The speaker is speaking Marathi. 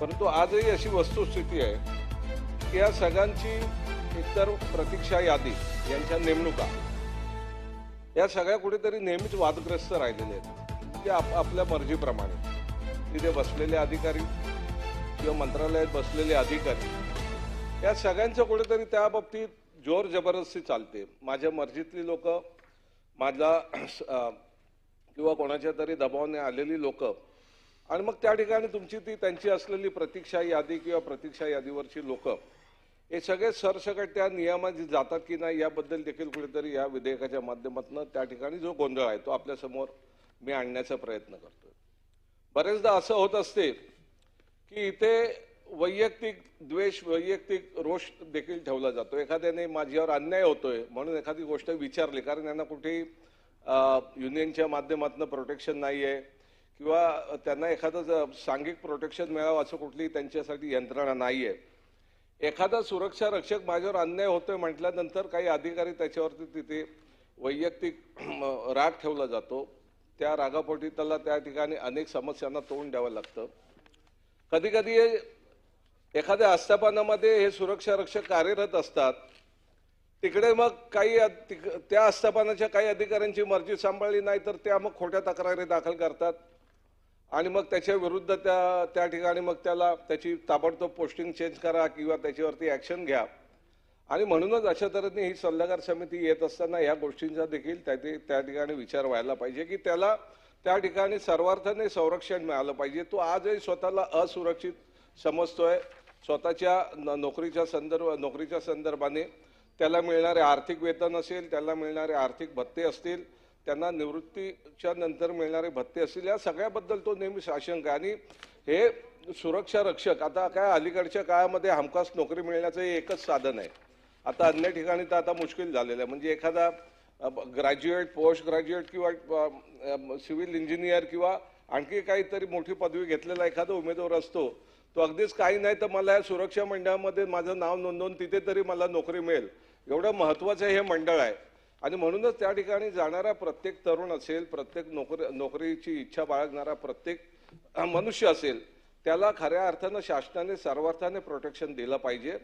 परंतु आजही अशी वस्तुस्थिती आहे की या सगळ्यांची इतर प्रतीक्षा यादी यांच्या नेमणुका या सगळ्या कुठेतरी नेहमीच वादग्रस्त राहिलेल्या आहेत. ते आप आपल्या मर्जीप्रमाणे. तिथे बसलेले अधिकारी किंवा मंत्रालयात बसलेले अधिकारी या सगळ्यांचं कुठेतरी त्या बाबतीत जोर जबरदस्ती चालते. माझ्या मर्जीतली लोक माझा किंवा कोणाच्या तरी दबावाने आलेली लोक आणि मग त्या ठिकाणी तुमची ती त्यांची असलेली प्रतीक्षा यादी किंवा प्रतीक्षा यादीवरची लोक हे सगळे सरसकट त्या नियमात जातात की नाही याबद्दल देखील कुठेतरी या विधेयकाच्या माध्यमातून त्या ठिकाणी जो गोंधळ आहे तो आपल्यासमोर मी आणण्याचा प्रयत्न करतोय. बरेचदा असं होत असते की इथे वैयक्तिक द्वेष वैयक्तिक रोष देखील ठेवला जातो. एखाद्याने माझ्यावर अन्याय होतोय म्हणून एखादी गोष्ट विचारली कारण यांना कुठेही युनियनच्या माध्यमातून प्रोटेक्शन नाही आहे किंवा त्यांना एखादं सांघिक प्रोटेक्शन मिळावं असं कुठलीही त्यांच्यासाठी यंत्रणा नाही आहे एखादा सुरक्षा रक्षक माझ्यावर अन्याय होतोय म्हटल्यानंतर काही अधिकारी त्याच्यावरती तिथे वैयक्तिक राग ठेवला जातो. त्या रागापोटी त्याला त्या ठिकाणी अनेक समस्यांना तोंड द्यावं लागतं. कधी कधी एखाद्या आस्थापनामध्ये हे सुरक्षा रक्षक कार्यरत असतात. तिकडे मग काही तिक- त्या आस्थापनाच्या काही अधिकाऱ्यांची मर्जी सांभाळली नाही तर त्या मग खोट्या तक्रारी दाखल करतात. आणि मग त्याच्या विरुद्ध त्या त्या ठिकाणी मग त्याला त्याची ताबडतोब पोस्टिंग चेंज करा किंवा त्याच्यावरती ॲक्शन घ्या. आणि म्हणूनच अशा तऱ्हेने ही सल्लागार समिती येत असताना या गोष्टींचा देखील त्या त्या ठिकाणी विचार व्हायला पाहिजे की त्याला त्या ठिकाणी सर्वार्थाने संरक्षण मिळालं पाहिजे. तो आजही स्वतःला असुरक्षित समजतोय. स्वतःच्या न- नोकरीच्या संदर्भ नोकरीच्या संदर्भाने त्याला मिळणारे आर्थिक वेतन असेल त्याला मिळणारे आर्थिक भत्ते असतील त्यांना निवृत्तीच्या नंतर मिळणारे भत्ते असतील या सगळ्याबद्दल तो नेहमी साशंक आणि हे सुरक्षा रक्षक आता काय अलीकडच्या काळामध्ये हमखास नोकरी मिळण्याचं हे एकच साधन आहे. आता अन्य ठिकाणी तर आता मुश्किल झालेलं आहे. म्हणजे एखादा ग्रॅज्युएट पोस्ट ग्रॅज्युएट किंवा सिव्हिल इंजिनियर किंवा आणखी काहीतरी मोठी पदवी घेतलेला एखादा उमेदवार असतो तो अगदीच काही नाही तर मला या सुरक्षा मंडळामध्ये माझं नाव नोंदवून तिथे तरी मला नोकरी मिळेल. एवढं महत्वाचं हे मंडळ आहे. आणि म्हणूनच त्या ठिकाणी जाणारा प्रत्येक तरुण असेल प्रत्येक नोकरी नोकरीची इच्छा बाळगणारा प्रत्येक मनुष्य असेल त्याला खऱ्या अर्थानं शासनाने सर्वार्थाने प्रोटेक्शन दिलं पाहिजे.